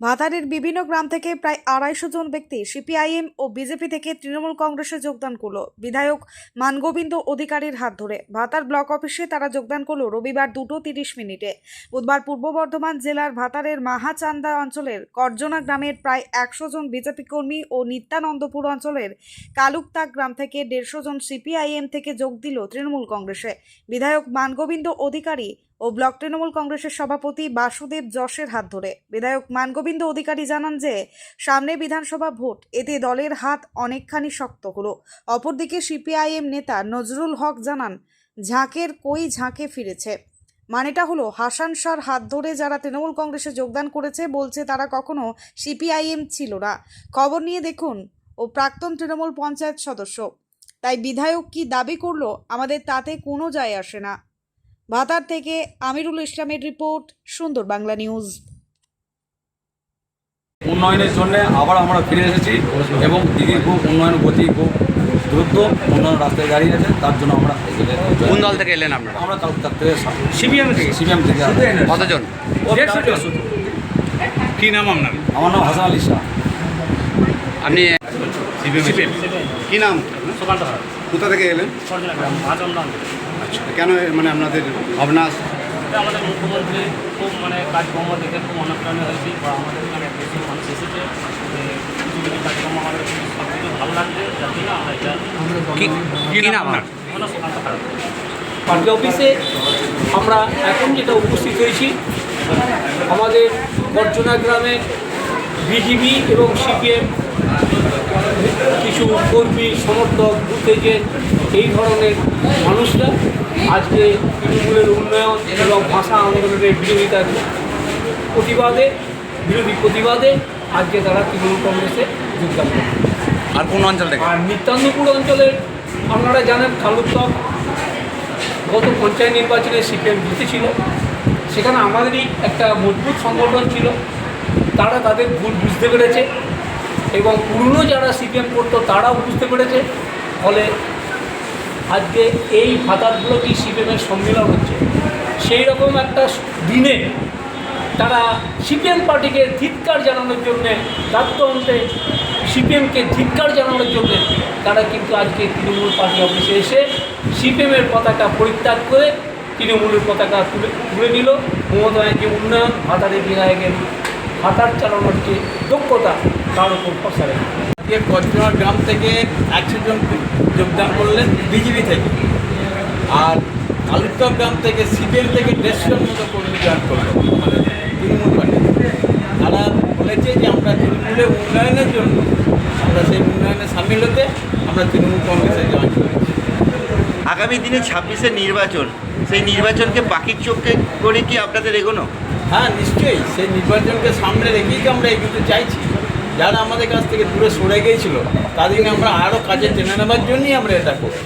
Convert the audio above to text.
ভাতারের বিভিন্ন গ্রাম থেকে প্রায় আড়াইশো জন ব্যক্তি সিপিআইএম ও বিজেপি থেকে তৃণমূল কংগ্রেসে যোগদান করল। বিধায়ক মানগোবিন্দ অধিকারীর হাত ধরে ভাতার ব্লক অফিসে তারা যোগদান করল রবিবার দুটো তিরিশ মিনিটে। বুধবার পূর্ব বর্ধমান জেলার ভাতারের মাহাচান্দা অঞ্চলের করজনা গ্রামের প্রায় একশো জন বিজেপি কর্মী ও নিত্যানন্দপুর অঞ্চলের কালুকতাক গ্রাম থেকে দেড়শো জন সিপিআইএম থেকে যোগ দিল তৃণমূল কংগ্রেসে। বিধায়ক মানগোবিন্দ অধিকারী ও ব্লক তৃণমূল কংগ্রেসের সভাপতি বাসুদেব যশের হাত ধরে। বিধায়ক মানগোবিন্দ অধিকারী জানান যে, সামনে বিধানসভা ভোট, এতে দলের হাত অনেকখানি শক্ত হলো। অপরদিকে সিপিআইএম নেতা নজরুল হক জানান, ঝাঁকের কই ঝাঁকে ফিরেছে? মানেটা হলো, হাসান শাহর হাত ধরে যারা তৃণমূল কংগ্রেসে যোগদান করেছে, বলছে তারা কখনো সিপিআইএম ছিল না। খবর নিয়ে দেখুন, ও প্রাক্তন তৃণমূল পঞ্চায়েত সদস্য। তাই বিধায়ক কি দাবি করল, আমাদের তাতে কোনো যায় আসে না। ভাতার থেকে আমিরুল ইসলামের রিপোর্ট সুন্দর বাংলা নিউজ। উন্নয়নের জন্য আবার আমরা ফিরে এসেছি এবং দিদির খুব উন্নয়ন গতি খুব দ্রুত উন্নয়ন রাস্তায় দাঁড়িয়ে আছে তার জন্য আমরা কোন দল থেকে এলেন আপনারা? আমরা তার তার থেকে সিপিএম থেকে? সিপিএম থেকে। কতজন। কি নাম আপনার? আমার নাম হাসান আলী শাহ। আপনি সিপিএম কি নাম? সুকান্ত কোথা থেকে এলেন? আচ্ছা কেন মানে আপনাদের ভাবনা আমাদের মুখ্যমন্ত্রী খুব মানে কাজকর্ম দেখে খুব অনুপ্রাণিত হয়েছি বা আমাদের এখানে বেশি মানুষ এসেছে। কিছু কিছু কাজকর্ম আমাদের সব কিছু ভালো লাগছে যার জন্য আমরা এটা পার্টি অফিসে আমরা এখন যেটা উপস্থিত হয়েছি আমাদের বর্জনা গ্রামে বিজিবি এবং সিপিএম কর্মী সমর্থক বুথ এজেন্ট এই ধরনের মানুষরা আজকে তৃণমূলের উন্নয়ন এবং ভাষা আন্দোলনের বিরোধিতার প্রতিবাদে বিরোধী প্রতিবাদে আজকে তারা তৃণমূল কংগ্রেসে যোগদান করে আর কোন অঞ্চল থেকে? আর নিত্যান্তপুর অঞ্চলের আপনারা জানেন খালুত্তম গত পঞ্চায়েত নির্বাচনে সিপিএম জিতেছিল। সেখানে আমাদেরই একটা মজবুত সংগঠন ছিল। তারা তাদের ভুল বুঝতে পেরেছে। এবং পুরনো যারা সিপিএম করতো তারাও বুঝতে পেরেছে। ফলে আজকে এই ভাতারগুলোতেই সিপিএমের সম্মেলন হচ্ছে। সেই রকম একটা দিনে তারা সিপিএম পার্টিকে ধিৎকার জানানোর জন্যে তাত্ত্বন্তে সিপিএমকে ধিৎকার জানানোর জন্য তারা কিন্তু আজকে তৃণমূল পার্টি অফিসে এসে সিপিএমের পতাকা পরিত্যাগ করে তৃণমূলের পতাকা তুলে তুলে নিল। মমতা ব্যানার্জি উন্নয়ন ভাতারে বিধায়কের ভাতার চালানোর যে দক্ষতা তার উপর রেখে আজকে কচুয়া গ্রাম থেকে একশো জন যোগদান করলেন বিজেপি থেকে। আর কালুত্তর গ্রাম থেকে সিপিএম থেকে দেড়শোর মতো কর্মী জয়েন করল আমাদের তৃণমূল পার্টি। তারা বলেছে যে আমরা তৃণমূলের উন্নয়নের জন্য আমরা সেই উন্নয়নে সামিল হতে আমরা তৃণমূল কংগ্রেসে জয়েন করেছি। আগামী দিনে ছাব্বিশে নির্বাচন সেই নির্বাচনকে পাখির চোখে করে কি আপনাদের এগোনো? হ্যাঁ নিশ্চয়ই। সেই নির্বাচনকে সামনে রেখেই তো আমরা এগুলো চাইছি। যারা আমাদের কাছ থেকে দূরে সরে গিয়েছিল তাদেরকে আমরা আরও কাজে টেনে নেবার জন্যই আমরা এটা করি